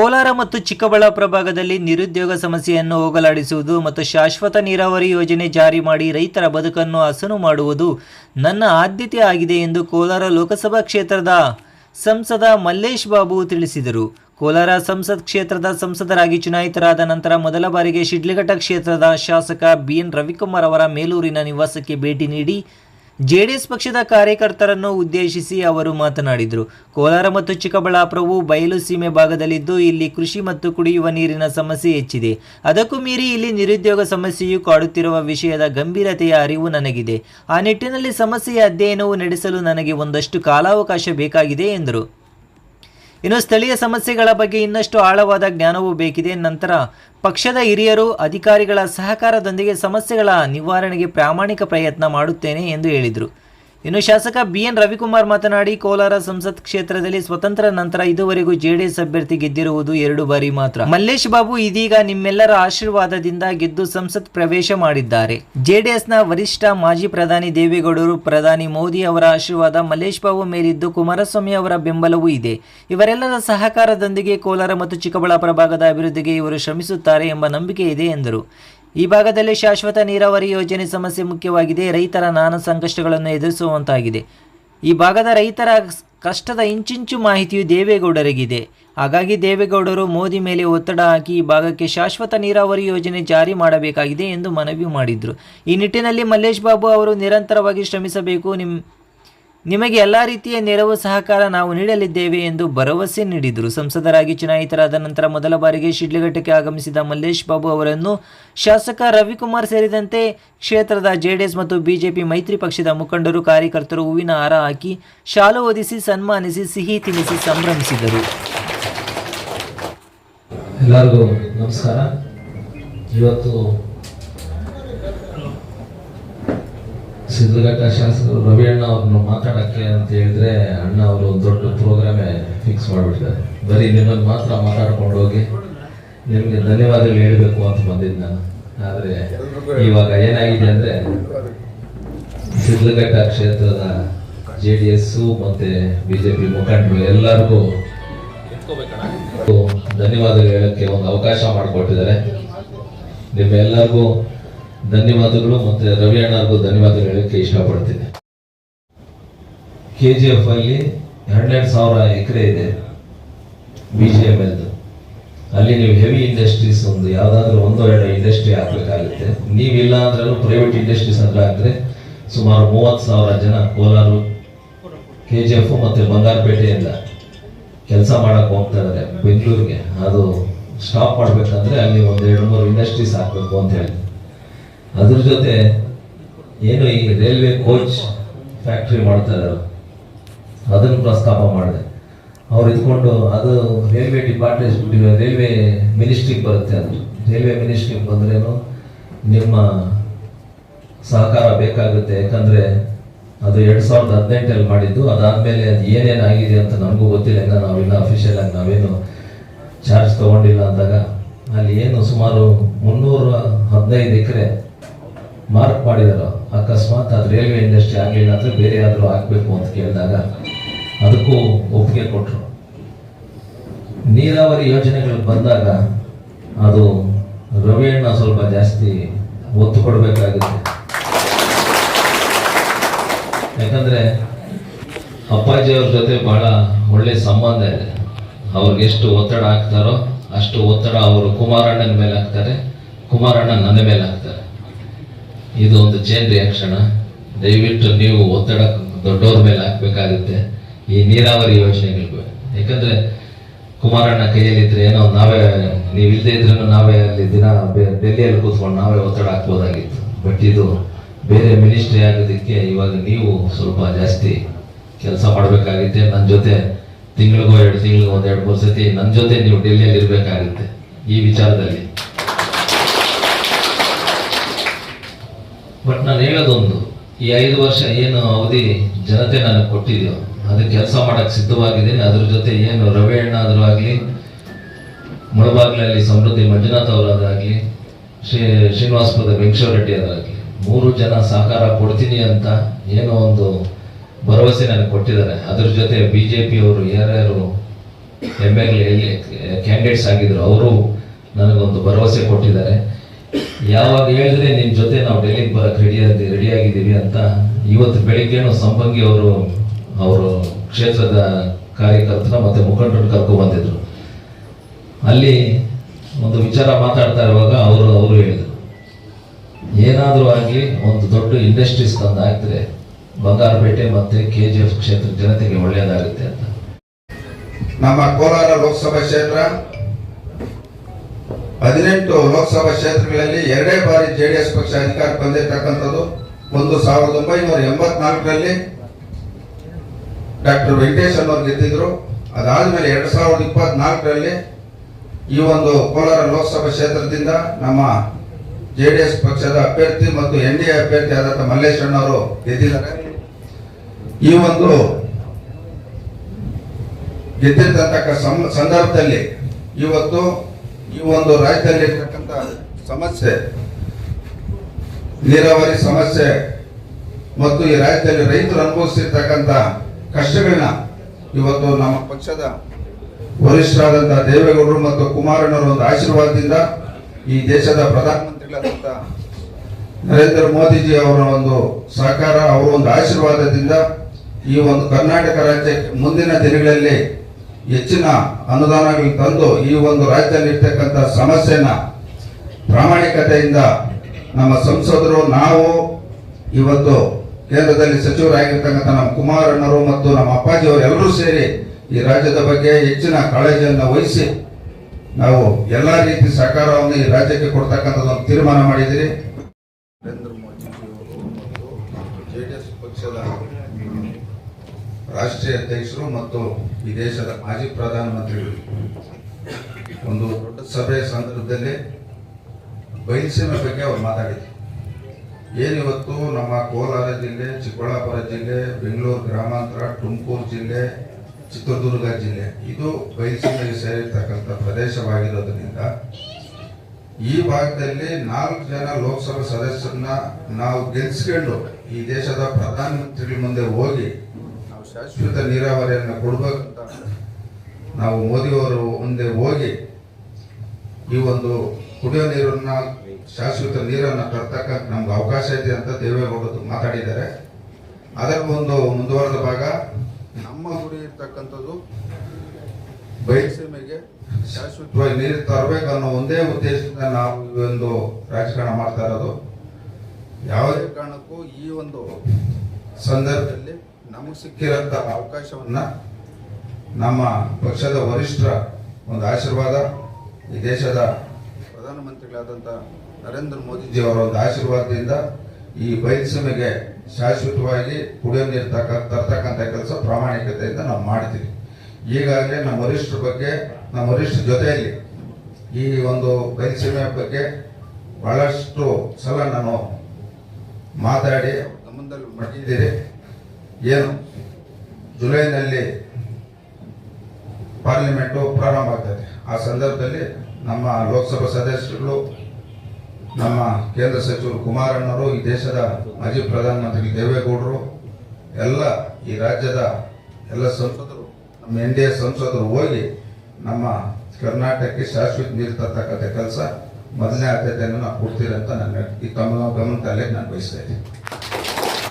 ಕೋಲಾರ ಮತ್ತು ಚಿಕ್ಕಬಳ್ಳಾಪುರ ಭಾಗದಲ್ಲಿ ನಿರುದ್ಯೋಗ ಸಮಸ್ಯೆಯನ್ನು ಹೋಗಲಾಡಿಸುವುದು ಮತ್ತು ಶಾಶ್ವತ ನೀರಾವರಿ ಯೋಜನೆ ಜಾರಿ ಮಾಡಿ ರೈತರ ಬದುಕನ್ನು ಹಸನು ಮಾಡುವುದು ನನ್ನ ಆದ್ಯತೆ ಆಗಿದೆ ಎಂದು ಕೋಲಾರ ಲೋಕಸಭಾ ಕ್ಷೇತ್ರದ ಸಂಸದ ಮಲ್ಲೇಶ್ ಬಾಬು ತಿಳಿಸಿದರು. ಕೋಲಾರ ಸಂಸತ್ ಕ್ಷೇತ್ರದ ಸಂಸದರಾಗಿ ಚುನಾಯಿತರಾದ ನಂತರ ಮೊದಲ ಬಾರಿಗೆ ಶಿಡ್ಲಘಟ್ಟ ಕ್ಷೇತ್ರದ ಶಾಸಕ ಬಿಎನ್ ರವಿಕುಮಾರ್ ಅವರ ಮೇಲೂರಿನ ನಿವಾಸಕ್ಕೆ ಭೇಟಿ ನೀಡಿ ಜೆಡಿಎಸ್ ಪಕ್ಷದ ಕಾರ್ಯಕರ್ತರನ್ನು ಉದ್ದೇಶಿಸಿ ಅವರು ಮಾತನಾಡಿದರು. ಕೋಲಾರ ಮತ್ತು ಚಿಕ್ಕಬಳ್ಳಾಪುರವು ಬಯಲು ಸೀಮೆ ಭಾಗದಲ್ಲಿದ್ದು ಇಲ್ಲಿ ಕೃಷಿ ಮತ್ತು ಕುಡಿಯುವ ನೀರಿನ ಸಮಸ್ಯೆ ಹೆಚ್ಚಿದೆ. ಅದಕ್ಕೂ ಮೀರಿ ಇಲ್ಲಿ ನಿರುದ್ಯೋಗ ಸಮಸ್ಯೆಯು ಕಾಡುತ್ತಿರುವ ವಿಷಯದ ಗಂಭೀರತೆಯ ಅರಿವು ನನಗಿದೆ. ಆ ನಿಟ್ಟಿನಲ್ಲಿ ಸಮಸ್ಯೆಯ ಅಧ್ಯಯನವು ನಡೆಸಲು ನನಗೆ ಒಂದಷ್ಟು ಕಾಲಾವಕಾಶ ಬೇಕಾಗಿದೆ, ಎಂದರು. ಇನ್ನು ಸ್ಥಳೀಯ ಸಮಸ್ಯೆಗಳ ಬಗ್ಗೆ ಇನ್ನಷ್ಟು ಆಳವಾದ ಜ್ಞಾನವೂ ಬೇಕಿದೆ. ನಂತರ ಪಕ್ಷದ ಹಿರಿಯರು ಅಧಿಕಾರಿಗಳ ಸಹಕಾರದೊಂದಿಗೆ ಸಮಸ್ಯೆಗಳ ನಿವಾರಣೆಗೆ ಪ್ರಾಮಾಣಿಕ ಪ್ರಯತ್ನ ಮಾಡುತ್ತೇನೆ ಎಂದು ಹೇಳಿದರು. ಇನ್ನು ಶಾಸಕ ಬಿಎನ್ ರವಿಕುಮಾರ್ ಮಾತನಾಡಿ, ಕೋಲಾರ ಸಂಸತ್ ಕ್ಷೇತ್ರದಲ್ಲಿ ಸ್ವತಂತ್ರ ನಂತರ ಇದುವರೆಗೂ ಜೆಡಿಎಸ್ ಅಭ್ಯರ್ಥಿ ಗೆದ್ದಿರುವುದು ಎರಡು ಬಾರಿ ಮಾತ್ರ. ಮಲ್ಲೇಶ್ ಬಾಬು ಇದೀಗ ನಿಮ್ಮೆಲ್ಲರ ಆಶೀರ್ವಾದದಿಂದ ಗೆದ್ದು ಸಂಸತ್ ಪ್ರವೇಶ ಮಾಡಿದ್ದಾರೆ. ಜೆಡಿಎಸ್ನ ವರಿಷ್ಠ ಮಾಜಿ ಪ್ರಧಾನಿ ದೇವೇಗೌಡರು ಪ್ರಧಾನಿ ಮೋದಿ ಅವರ ಆಶೀರ್ವಾದ ಮಲ್ಲೇಶ್ ಬಾಬು ಮೇಲಿದ್ದು ಕುಮಾರಸ್ವಾಮಿ ಅವರ ಬೆಂಬಲವೂ ಇದೆ. ಇವರೆಲ್ಲರ ಸಹಕಾರದೊಂದಿಗೆ ಕೋಲಾರ ಮತ್ತು ಚಿಕ್ಕಬಳ್ಳಾಪುರ ಭಾಗದ ಅಭಿವೃದ್ಧಿಗೆ ಇವರು ಶ್ರಮಿಸುತ್ತಾರೆ ಎಂಬ ನಂಬಿಕೆ ಇದೆ ಎಂದರು. ಈ ಭಾಗದಲ್ಲಿ ಶಾಶ್ವತ ನೀರಾವರಿ ಯೋಜನೆ ಸಮಸ್ಯೆ ಮುಖ್ಯವಾಗಿದೆ. ರೈತರ ನಾನಾ ಸಂಕಷ್ಟಗಳನ್ನು ಎದುರಿಸುವಂತಾಗಿದೆ. ಈ ಭಾಗದ ರೈತರ ಕಷ್ಟದ ಇಂಚಿಂಚು ಮಾಹಿತಿಯು ದೇವೇಗೌಡರಿಗಿದೆ. ಹಾಗಾಗಿ ದೇವೇಗೌಡರು ಮೋದಿ ಮೇಲೆ ಒತ್ತಡ ಹಾಕಿ ಈ ಭಾಗಕ್ಕೆ ಶಾಶ್ವತ ನೀರಾವರಿ ಯೋಜನೆ ಜಾರಿ ಮಾಡಬೇಕಾಗಿದೆ ಎಂದು ಮನವಿ ಮಾಡಿದರು. ಈ ನಿಟ್ಟಿನಲ್ಲಿ ಮಲ್ಲೇಶ್ ಬಾಬು ಅವರು ನಿರಂತರವಾಗಿ ಶ್ರಮಿಸಬೇಕು. ನಿಮ್ ನಿಮಗೆ ಎಲ್ಲ ರೀತಿಯ ನೆರವು ಸಹಕಾರ ನಾವು ನೀಡಲಿದ್ದೇವೆ ಎಂದು ಭರವಸೆ ನೀಡಿದರು. ಸಂಸದರಾಗಿ ಚುನಾಯಿತರಾದ ನಂತರ ಮೊದಲ ಬಾರಿಗೆ ಶಿಡ್ಲಘಟ್ಟಕ್ಕೆ ಆಗಮಿಸಿದ ಮಲ್ಲೇಶ್ ಬಾಬು ಅವರನ್ನು ಶಾಸಕ ರವಿಕುಮಾರ್ ಸೇರಿದಂತೆ ಕ್ಷೇತ್ರದ ಜೆಡಿಎಸ್ ಮತ್ತು ಬಿಜೆಪಿ ಮೈತ್ರಿ ಪಕ್ಷದ ಮುಖಂಡರು, ಕಾರ್ಯಕರ್ತರು ಹೂವಿನ ಹಾರ ಹಾಕಿ ಶಾಲು ಒದಿಸಿ ಸನ್ಮಾನಿಸಿ ಸಿಹಿ ತಿನ್ನಿಸಿ ಸಂಭ್ರಮಿಸಿದರು. ಎಲ್ಲರಿಗೂ ನಮಸ್ಕಾರ. ಇವತ್ತು ಸಿದ್ಧಘಟ್ಟ ಶಾಸಕರು ರವಿ ಅಣ್ಣ ಅವ್ರನ್ನ ಮಾತಾಡಕ್ಕೆ ಅಂತ ಹೇಳಿದ್ರೆ ಅಣ್ಣ ಅವರು ಒಂದು ದೊಡ್ಡ ಪ್ರೋಗ್ರಾಮೇ ಫಿಕ್ಸ್ ಮಾಡಿಬಿಟ್ಟಿದ್ದಾರೆ. ಬರೀ ನಿಮ್ಮನ್ನು ಮಾತ್ರ ಮಾತಾಡ್ಕೊಂಡು ಹೋಗಿ ನಿಮಗೆ ಧನ್ಯವಾದಗಳು ಹೇಳಬೇಕು ಅಂತ ಬಂದಿದ್ದು ನಾನು. ಆದರೆ ಇವಾಗ ಏನಾಗಿದೆ ಅಂದರೆ ಸಿದ್ಧಘಟ್ಟ ಕ್ಷೇತ್ರದ ಜೆ ಡಿ ಎಸ್ಸು ಮತ್ತು ಬಿ ಜೆ ಪಿ ಮುಖಂಡರು ಎಲ್ಲರಿಗೂ ಧನ್ಯವಾದಗಳು ಹೇಳೋಕ್ಕೆ ಒಂದು ಅವಕಾಶ ಮಾಡಿಕೊಟ್ಟಿದ್ದಾರೆ. ನಿಮ್ಮೆಲ್ಲರಿಗೂ ಧನ್ಯವಾದಗಳು ಮತ್ತೆ ರವಿ ಅಣ್ಣರಿಗೂ ಧನ್ಯವಾದಗಳು ಹೇಳಕ್ಕೆ ಇಷ್ಟಪಡ್ತೀನಿ. ಕೆ ಜಿ ಎಫ್ ಅಲ್ಲಿ ಹನ್ನೆರಡು ಸಾವಿರ ಎಕರೆ ಇದೆ ಬಿ ಜಿ ಎಂ ಎಲ್ದು ಅಲ್ಲಿ ನೀವು ಹೆವಿ ಇಂಡಸ್ಟ್ರೀಸ್ ಒಂದು ಯಾವ್ದಾದ್ರು ಒಂದು ಎರಡು ಇಂಡಸ್ಟ್ರಿ ಹಾಕ್ಬೇಕಾಗುತ್ತೆ. ನೀವಿಲ್ಲ ಅಂದ್ರೂ ಪ್ರೈವೇಟ್ ಇಂಡಸ್ಟ್ರೀಸ್ ಅಂದ್ರೆ ಹಾಕಿದ್ರೆ ಸುಮಾರು ಮೂವತ್ತು ಸಾವಿರ ಜನ ಕೋಲಾರು ಕೆ ಜಿ ಎಫ್ ಮತ್ತೆ ಬಂಗಾರಪೇಟೆಯಿಂದ ಕೆಲಸ ಮಾಡಕ್ ಹೋಗ್ತಾ ಇದಾರೆ ಬೆಂಗಳೂರಿಗೆ. ಅದು ಸ್ಟಾಪ್ ಮಾಡ್ಬೇಕಂದ್ರೆ ಅಲ್ಲಿ ಒಂದು ಎರಡು ಮೂರು ಇಂಡಸ್ಟ್ರೀಸ್ ಹಾಕ್ಬೇಕು ಅಂತ ಹೇಳಿ ಅದ್ರ ಜೊತೆ ಏನು ಈ ರೈಲ್ವೆ ಕೋಚ್ ಫ್ಯಾಕ್ಟ್ರಿ ಮಾಡ್ತಾ ಇದ್ದಾರೆ ಅದನ್ನು ಪ್ರಸ್ತಾಪ ಮಾಡಿದೆ. ಅವ್ರು ಇದ್ಕೊಂಡು ಅದು ರೈಲ್ವೆ ಡಿಪಾರ್ಟ್ಮೆಂಟ್ ರೈಲ್ವೆ ಮಿನಿಸ್ಟ್ರಿಗೆ ಬರುತ್ತೆ ಅದು. ರೈಲ್ವೆ ಮಿನಿಸ್ಟ್ರಿಗೆ ಬಂದ್ರೇನು ನಿಮ್ಮ ಸಹಕಾರ ಬೇಕಾಗುತ್ತೆ. ಯಾಕಂದ್ರೆ ಅದು ಎರಡು ಸಾವಿರದ ಹದಿನೆಂಟಲ್ಲಿ ಮಾಡಿದ್ದು. ಅದಾದ್ಮೇಲೆ ಅದು ಏನೇನು ಆಗಿದೆ ಅಂತ ನಮಗೂ ಗೊತ್ತಿಲ್ಲ. ಇನ್ನ ನಾವಿನ್ನ ಅಫಿಷಿಯಲ್ ಆಗಿ ನಾವೇನು ಚಾರ್ಜ್ ತಗೊಂಡಿಲ್ಲ ಅಂದಾಗ ಅಲ್ಲಿ ಏನು ಸುಮಾರು ಮುನ್ನೂರ ಹದಿನೈದು ಎಕರೆ ಮಾರ್ಕ್ ಮಾಡಿದರು ಅಕಸ್ಮಾತ್ ಅದು ರೈಲ್ವೆ ಇಂಡಸ್ಟ್ರಿ ಆಗಲಿಲ್ಲ ಅಂದ್ರೆ ಬೇರೆ ಯಾವ್ದಾದ್ರು ಹಾಕ್ಬೇಕು ಅಂತ ಕೇಳಿದಾಗ ಅದಕ್ಕೂ ಒಪ್ಪಿಗೆ ಕೊಟ್ಟರು ನೀರಾವರಿ ಯೋಜನೆಗಳು ಬಂದಾಗ ಅದು ರವೆಯನ್ನು ಸ್ವಲ್ಪ ಜಾಸ್ತಿ ಒತ್ತು ಕೊಡಬೇಕಾಗುತ್ತೆ. ಯಾಕಂದ್ರೆ ಅಪ್ಪಾಜಿ ಅವ್ರ ಜೊತೆ ಬಹಳ ಒಳ್ಳೆ ಸಂಬಂಧ ಇದೆ. ಅವ್ರಿಗೆ ಎಷ್ಟು ಒತ್ತಡ ಹಾಕ್ತಾರೋ ಅಷ್ಟು ಒತ್ತಡ ಅವರು ಕುಮಾರಣ್ಣನ ಮೇಲೆ ಹಾಕ್ತಾರೆ. ಕುಮಾರಣ್ಣ ನನ್ನ ಮೇಲೆ ಹಾಕ್ತಾರೆ. ಇದು ಒಂದು ಚೇನ್ ರಿಯಾಕ್ಷನ್ ದಯವಿಟ್ಟು ನೀವು ಒತ್ತಡ ದೊಡ್ಡವ್ರ ಮೇಲೆ ಹಾಕ್ಬೇಕಾಗುತ್ತೆ. ಈ ನೀರಾವರಿ ಯೋಜನೆಗಳಿಗೂ. ಯಾಕಂದ್ರೆ ಕುಮಾರಣ್ಣ ಕೈಯಲ್ಲಿದ್ರೆ ಏನೋ ನಾವೇ, ನೀವು ಇಲ್ಲದೆ ಇದ್ರೂ ನಾವೇ ಅಲ್ಲಿ ದಿನ ಡೆಲ್ಲಿಯಲ್ಲಿ ಕೂತ್ಕೊಂಡು ನಾವೇ ಒತ್ತಡ ಹಾಕ್ಬೋದಾಗಿತ್ತು. ಬಟ್ ಇದು ಬೇರೆ ಮಿನಿಸ್ಟ್ರಿ ಆಗೋದಕ್ಕೆ ಇವಾಗ ನೀವು ಸ್ವಲ್ಪ ಜಾಸ್ತಿ ಕೆಲಸ ಮಾಡಬೇಕಾಗುತ್ತೆ. ನನ್ನ ಜೊತೆ ತಿಂಗಳಿಗೂ, ಎರಡು ತಿಂಗಳಿಗೋ ಒಂದು ಎರಡು ಮೂರು ಸತಿ ನನ್ನ ಜೊತೆ ನೀವು ಡೆಲ್ಲಿಯಲ್ಲಿ ಇರಬೇಕಾಗುತ್ತೆ ಈ ವಿಚಾರದಲ್ಲಿ. ಬಟ್ ನಾನು ಹೇಳೋದೊಂದು, ಈ ಐದು ವರ್ಷ ಏನು ಅವಧಿ ಜನತೆ ನನಗೆ ಕೊಟ್ಟಿದೆಯೋ, ಅದು ಕೆಲಸ ಮಾಡಕ್ಕೆ ಸಿದ್ಧವಾಗಿದ್ದೀನಿ. ಅದ್ರ ಜೊತೆ ಏನು ರವಿ ಅಣ್ಣ ಆಗಲಿ, ಮುಳಬಾಗ್ಲಲ್ಲಿ ಸಮೃದ್ಧಿ ಮಂಜುನಾಥ್ ಅವರಾದ್ರಾಗಲಿ ಶ್ರೀ ಶ್ರೀನಿವಾಸಪುರದ ವೆಂಕಟೇಶ್ವರ ರೆಡ್ಡಿ ಅವರಾಗ್ಲಿ ಮೂರು ಜನ ಸಹಕಾರ ಕೊಡ್ತೀನಿ ಅಂತ ಏನೋ ಒಂದು ಭರವಸೆ ನನಗೆ ಕೊಟ್ಟಿದ್ದಾರೆ. ಅದ್ರ ಜೊತೆ ಬಿ ಜೆ ಪಿಯವರು ಯಾರ್ಯಾರು ಎಂ ಎಲ್ ಕ್ಯಾಂಡಿಡೇಟ್ಸ್ ಆಗಿದ್ರು, ಅವರು ನನಗೊಂದು ಭರವಸೆ ಕೊಟ್ಟಿದ್ದಾರೆ. ಯಾವಾಗ ಹೇಳಿದ್ರೆ ನಿಮ್ ಜೊತೆ ನಾವು ಡೆಲ್ಲಿಗೆ ಬರಕ್ ರೆಡಿ ರೆಡಿ ಆಗಿದ್ದೀವಿ ಅಂತ ಇವತ್ತು ಬೆಳಿಗ್ಗೆನೂ ಸಂಪಂಗಿ ಅವರು ಅವರು ಕ್ಷೇತ್ರದ ಕಾರ್ಯಕರ್ತರ ಮತ್ತೆ ಮುಖಂಡರನ್ನು ಕರ್ಕೊ ಬಂದಿದ್ರು. ಅಲ್ಲಿ ಒಂದು ವಿಚಾರ ಮಾತಾಡ್ತಾ ಇರುವಾಗ ಅವರು ಅವರು ಹೇಳಿದರು. ಏನಾದರೂ ಆಗಲಿ ಒಂದು ದೊಡ್ಡ ಇಂಡಸ್ಟ್ರೀಸ್ ತಂದು ಹಾಕಿದ್ರೆ ಬಂಗಾರಪೇಟೆ ಮತ್ತೆ ಕೆ ಜಿ ಎಫ್ ಕ್ಷೇತ್ರ ಜನತೆಗೆ ಒಳ್ಳೆಯದಾಗುತ್ತೆ ಅಂತ. ನಮ್ಮ ಕೋಲಾರ ಲೋಕಸಭಾ ಕ್ಷೇತ್ರ ಹದಿನೆಂಟು ಲೋಕಸಭಾ ಕ್ಷೇತ್ರಗಳಲ್ಲಿ ಎರಡೇ ಬಾರಿ ಜೆ ಡಿ ಎಸ್ ಪಕ್ಷ ಅಧಿಕಾರ ಬಂದಿರತಕ್ಕಂಥದ್ದು. ಒಂದು ಸಾವಿರದ ಒಂಬೈನೂರ ಎಂಬತ್ನಾಲ್ಕರಲ್ಲಿ ಡಾಕ್ಟರ್ ವೆಂಕಟೇಶ್ ಅನ್ನೋರು ಗೆದ್ದಿದ್ರು. ಅದಾದ್ಮೇಲೆ ಎರಡ್ ಸಾವಿರದ ಇಪ್ಪತ್ನಾಲ್ಕರಲ್ಲಿ ಈ ಒಂದು ಕೋಲಾರ ಲೋಕಸಭಾ ಕ್ಷೇತ್ರದಿಂದ ನಮ್ಮ ಜೆ ಡಿ ಎಸ್ ಪಕ್ಷದ ಅಭ್ಯರ್ಥಿ ಮತ್ತು ಎನ್ ಡಿ ಎ ಅಭ್ಯರ್ಥಿ ಆದಂತ ಮಲ್ಲೇಶಣ್ಣವರು ಗೆದ್ದಿದ್ದಾರೆ. ಈ ಒಂದು ಗೆದ್ದಿರ್ತಕ್ಕ ಸಂ- ಸಂದರ್ಭದಲ್ಲಿ ಇವತ್ತು ಈ ಒಂದು ರಾಜ್ಯದಲ್ಲಿ ಇರ್ತಕ್ಕಂಥ ಸಮಸ್ಯೆ, ನೀರಾವರಿ ಸಮಸ್ಯೆ, ಮತ್ತು ಈ ರಾಜ್ಯದಲ್ಲಿ ರೈತರು ಅನುಭವಿಸಿರ್ತಕ್ಕಂಥ ಕಷ್ಟಗಳನ್ನ ಇವತ್ತು ನಮ್ಮ ಪಕ್ಷದ ವರಿಷ್ಠರಾದಂತಹ ದೇವೇಗೌಡರು ಮತ್ತು ಕುಮಾರಣ್ಣವರ ಒಂದು ಆಶೀರ್ವಾದದಿಂದ ಈ ದೇಶದ ಪ್ರಧಾನಮಂತ್ರಿಗಳಾದಂಥ ನರೇಂದ್ರ ಮೋದಿಜಿ ಅವರ ಒಂದು ಸಹಕಾರ, ಅವರ ಒಂದು ಆಶೀರ್ವಾದದಿಂದ ಈ ಒಂದು ಕರ್ನಾಟಕ ರಾಜ್ಯಕ್ಕೆ ಮುಂದಿನ ದಿನಗಳಲ್ಲಿ ಹೆಚ್ಚಿನ ಅನುದಾನಗಳು ತಂದು ಈ ಒಂದು ರಾಜ್ಯದಲ್ಲಿರ್ತಕ್ಕಂಥ ಸಮಸ್ಯೆನ ಪ್ರಾಮಾಣಿಕತೆಯಿಂದ ನಮ್ಮ ಸಂಸದರು, ನಾವು ಇವತ್ತು ಕೇಂದ್ರದಲ್ಲಿ ಸಚಿವರಾಗಿರ್ತಕ್ಕಂಥ ನಮ್ಮ ಕುಮಾರಣ್ಣರು ಮತ್ತು ನಮ್ಮ ಅಪ್ಪಾಜಿಯವರು ಎಲ್ಲರೂ ಸೇರಿ ಈ ರಾಜ್ಯದ ಬಗ್ಗೆ ಹೆಚ್ಚಿನ ಕಾಳಜಿಯನ್ನು ವಹಿಸಿ ನಾವು ಎಲ್ಲ ರೀತಿ ಸಹಕಾರವನ್ನು ಈ ರಾಜ್ಯಕ್ಕೆ ಕೊಡ್ತಕ್ಕಂಥದ್ದು ತೀರ್ಮಾನ ಮಾಡಿದಿರಿ ನರೇಂದ್ರ ಮೋದಿಜಿಯವರು ಮತ್ತು ಜೆಡಿಎಸ್ ಪಕ್ಷದ ರಾಷ್ಟ್ರೀಯ ಅಧ್ಯಕ್ಷರು ಮತ್ತು ಈ ದೇಶದ ಮಾಜಿ ಪ್ರಧಾನಮಂತ್ರಿಗಳು. ಒಂದು ದೊಡ್ಡ ಸಭೆಯ ಸಂದರ್ಭದಲ್ಲಿ ಬಯಲುಸೀಮೆ ಬಗ್ಗೆ ಅವರು ಮಾತಾಡಿದ್ರು. ಏನಿವತ್ತು ನಮ್ಮ ಕೋಲಾರ ಜಿಲ್ಲೆ, ಚಿಕ್ಕಬಳ್ಳಾಪುರ ಜಿಲ್ಲೆ, ಬೆಂಗಳೂರು ಗ್ರಾಮಾಂತರ, ತುಮಕೂರು ಜಿಲ್ಲೆ, ಚಿತ್ರದುರ್ಗ ಜಿಲ್ಲೆ, ಇದು ಬಯಲುಸೀಮೆಗೆ ಸೇರಿರ್ತಕ್ಕಂಥ ಪ್ರದೇಶವಾಗಿರೋದ್ರಿಂದ ಈ ಭಾಗದಲ್ಲಿ ನಾಲ್ಕು ಜನ ಲೋಕಸಭಾ ಸದಸ್ಯರನ್ನ ನಾವು ಗೆಲ್ಸ್ಕೊಂಡು ಈ ದೇಶದ ಪ್ರಧಾನಮಂತ್ರಿಗಳ ಮುಂದೆ ಹೋಗಿ ಶಾಶ್ವತ ನೀರಾವರಿಯನ್ನು ಕೊಡಬೇಕಂತ ನಾವು ಮೋದಿಯವರು ಮುಂದೆ ಹೋಗಿ ಈ ಒಂದು ಕುಡಿಯೋ ನೀರನ್ನ, ಶಾಶ್ವತ ನೀರನ್ನು ತರ್ತಕ್ಕ ನಮ್ಗೆ ಅವಕಾಶ ಇದೆ ಅಂತ ದೇವೇಗೌಡರು ಮಾತಾಡಿದ್ದಾರೆ. ಅದರ ಒಂದು ಮುಂದುವರೆದ ಭಾಗ, ನಮ್ಮ ಗುರಿ ಇರ್ತಕ್ಕಂಥದ್ದು ಬಯಲುಸೀಮೆಗೆ ಶಾಶ್ವತವಾಗಿ ನೀರು ತರಬೇಕು ಅನ್ನೋ ಒಂದೇ ಉದ್ದೇಶದಿಂದ ನಾವು ಈ ಒಂದು ರಾಜಕಾರಣ ಮಾಡ್ತಾ ಇರೋದು. ಯಾವುದೇ ಕಾರಣಕ್ಕೂ ಈ ಒಂದು ಸಂದರ್ಭದಲ್ಲಿ ನಮಗೆ ಅವಕಾಶವನ್ನ ನಮ್ಮ ಪಕ್ಷದ ವರಿಷ್ಠರ ಒಂದು ಆಶೀರ್ವಾದ, ಈ ದೇಶದ ಪ್ರಧಾನಮಂತ್ರಿಗಳಾದಂಥ ನರೇಂದ್ರ ಮೋದಿಜಿಯವರ ಒಂದು ಆಶೀರ್ವಾದದಿಂದ ಈ ಬಯಲುಸೀಮೆಗೆ ಶಾಶ್ವತವಾಗಿ ಕುಡಿಯೋ ನೀರು ತಕ್ಕ ತರ್ತಕ್ಕಂಥ ಕೆಲಸ ಪ್ರಾಮಾಣಿಕತೆಯಿಂದ ನಾವು ಮಾಡ್ತೀವಿ. ಈಗಾಗಲೇ ನಮ್ಮ ವರಿಷ್ಠರ ಬಗ್ಗೆ, ನಮ್ಮ ವರಿಷ್ಠರ ಜೊತೆಯಲ್ಲಿ ಈ ಒಂದು ಬಯಲುಸೀಮೆ ಬಗ್ಗೆ ಬಹಳಷ್ಟು ಸಲ ನಾನು ಮಾತಾಡಿ ಗಮನದಲ್ಲಿ ಮಡಗಿದ್ದೀರಿ. ಏನು? ಜುಲೈನಲ್ಲಿ ಪಾರ್ಲಿಮೆಂಟು ಪ್ರಾರಂಭ ಆಗ್ತದೆ. ಆ ಸಂದರ್ಭದಲ್ಲಿ ನಮ್ಮ ಲೋಕಸಭಾ ಸದಸ್ಯರುಗಳು, ನಮ್ಮ ಕೇಂದ್ರ ಸಚಿವರು ಕುಮಾರಣ್ಣವರು ಈ ದೇಶದ ಮಾಜಿ ಪ್ರಧಾನಮಂತ್ರಿ ದೇವೇಗೌಡರು, ಎಲ್ಲ ಈ ರಾಜ್ಯದ ಎಲ್ಲ ಸಂಸದರು, ನಮ್ಮ ಎನ್ ಡಿ ಎ ಸಂಸದರು ಹೋಗಿ ನಮ್ಮ ಕರ್ನಾಟಕಕ್ಕೆ ಶಾಶ್ವತ ನೀರು ತರ್ತಕ್ಕಂಥ ಕೆಲಸ ಮೊದಲನೇ ಆದ್ಯತೆಯನ್ನು ನಾವು ಕೊಡ್ತೀರಂತ ನನ್ನ ಈ ತಮ್ಮ ಗಮನದಲ್ಲೇ ನಾನು ಬಯಸ್ತಾ ಇದ್ದೀನಿ.